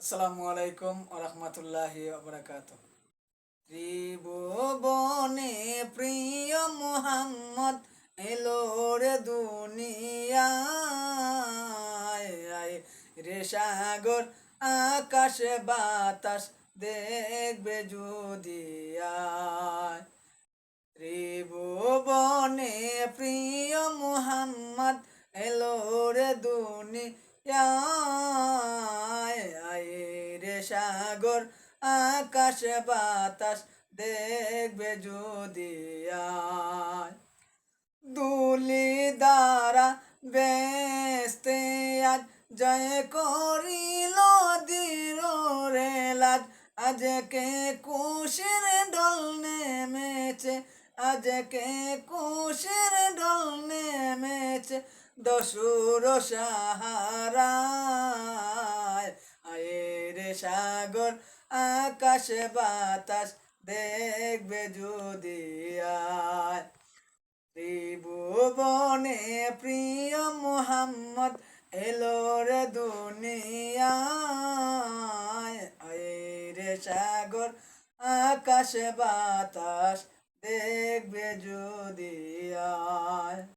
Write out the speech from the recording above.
আসসালামু আলাইকুম আরহামতুল্লাহি আবরাকাত ত্রিভুবনে প্রিয় মোহাম্মদ এলো রে দুনিয়ায়। রে সাগর, আকাশ, বাতাস দেখবে যদি আয়। ত্রিভুবনে প্রিয় মুহাম্মদ এলো রে দুনিয়ায়। সাগর, আকাশ, বাতাস দেখবে যদি দুলি দ্বারা বেস্তে আজ জয় করিল দিল রে লাজ আজকে কুশির ডল নেমেছে আজকে কুশির ডল নেমেছে। দশুর সাহারায় আয়ে রে সাগর, আকাশ বাতাস দেখবে যদি ত্রিভুবনে প্রিয় মোহাম্মদ এলো রে দুনিয়ায়। রে সাগর, আকাশ বাতাস দেখবে যদি